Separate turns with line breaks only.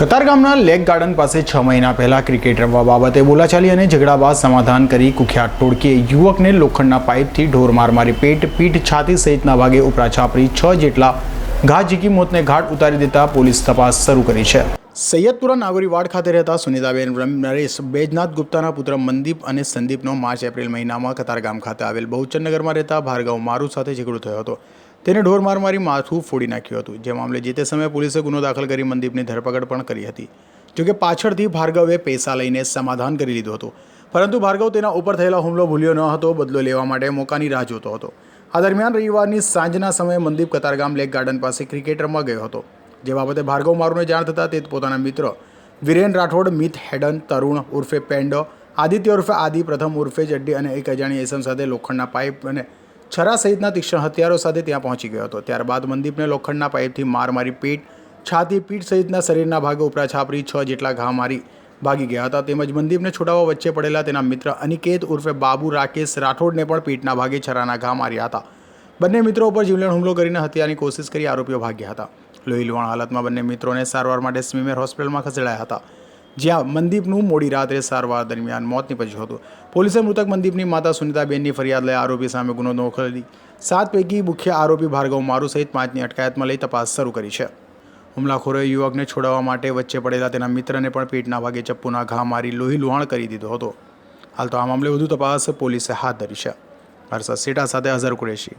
કતારગામના lake garden પાસે છ મહિના પહેલા ક્રિકેટ રમવા બાબતે બોલાચાલી અને ઝઘડા બાદ સમાધાન કરી કુખ્યાત ટોળકીએ યુવકને લોખંડના પાઇપથી ઢોર માર મારી પેટ, પીઠ છાતી સહિતના ભાગે ઉપરા છાપરી છ જેટલા ઘા ઝીકી મોતને ઘાટ ઉતારી દેતા પોલીસ તપાસ શરૂ કરી છે. સૈયદપુરા નાગોરીવાડ ખાતે રહેતા સુનિતાબેન નરેશ બેજનાથ ગુપ્તાના પુત્ર મનદીપ અને સંદીપનો માર્ચ, એપ્રિલ મહિનામાં કતારગામ ખાતે આવેલ બહુચંદનગરમાં રહેતા ભાર્ગવ મારુ સાથે ઝઘડો થયો હતો. તેને ઢોર માર મારી માથું ફોડી નાખ્યું હતું. જે મામલે જે તે સમયે પોલીસે ગુનો દાખલ કરી મનદીપની ધરપકડ પણ કરી હતી. જોકે પાછળથી ભાર્ગવે પૈસા લઈને સમાધાન કરી લીધું હતું. પરંતુ ભાર્ગવ તેના ઉપર થયેલા હુમલો ભૂલ્યો ન હતો, બદલો લેવા માટે મોકાની રાહ જોતો હતો. આ દરમિયાન રવિવારની સાંજના સમયે મનદીપ કતારગામ લેક ગાર્ડન પાસે ક્રિકેટ રમવા ગયો હતો. જે બાબતે ભાર્ગવ મારુને જાણ થતાં તે પોતાના મિત્ર વિરેન રાઠોડ, મિત હેડન, તરુણ ઉર્ફે પેન્ડો આદિત્ય ઉર્ફે આદિ, પ્રથમ ઉર્ફે જડ્ડી અને એક અજાણી એસમ સાથે લોખંડના પાઇપ અને છરા સહિતના તીક્ષ્ણ હથિયારો સાથે ત્યાં પહોંચી ગયો હતો. ત્યારબાદ મનદીપને લોખંડના પાઇપથી માર મારી પીઠ, છાતી પીઠ સહિતના શરીરના ભાગે ઉપરા છાપરી છ જેટલા ઘા મારી ભાગી ગયા હતા. તેમજ મનદીપને છોડાવવા વચ્ચે પડેલા તેના મિત્ર અનિકેત ઉર્ફે બાબુ રાકેશ રાઠોડને પણ પીઠના ભાગે છરાના ઘા માર્યા હતા. બંને મિત્રો ઉપર જીવલેણ હુમલો કરીને હત્યાની કોશિશ કરી આરોપીઓ ભાગ્યા હતા. લોહી લુહાણ હાલતમાં બંને મિત્રોને સારવાર માટે સ્મીમેર હોસ્પિટલમાં ખસેડાયા હતા. જ્યાં મનદીપનું મોડી રાત્રે સારવાર દરમિયાન મોત નીપજ્યું હતું. પોલીસે મૃતક મનદીપની માતા સુનિતાબેનની ફરિયાદ લઈ આરોપી સામે ગુનો નોંધેલી સાત પૈકી મુખ્ય આરોપી ભાર્ગવ મારુ સહિત પાંચની અટકાયતમાં લઈ તપાસ શરૂ કરી છે. હુમલાખોરોએ યુવકને છોડાવવા માટે વચ્ચે પડેલા તેના મિત્રને પણ પેટના ભાગે ચપ્પુના ઘા મારી લોહી લુહાણ કરી દીધો હતો. હાલ તો આ મામલે વધુ તપાસ પોલીસે હાથ ધરી છે. હર્ષદ સેટા સાથે અઝર કુરેશી.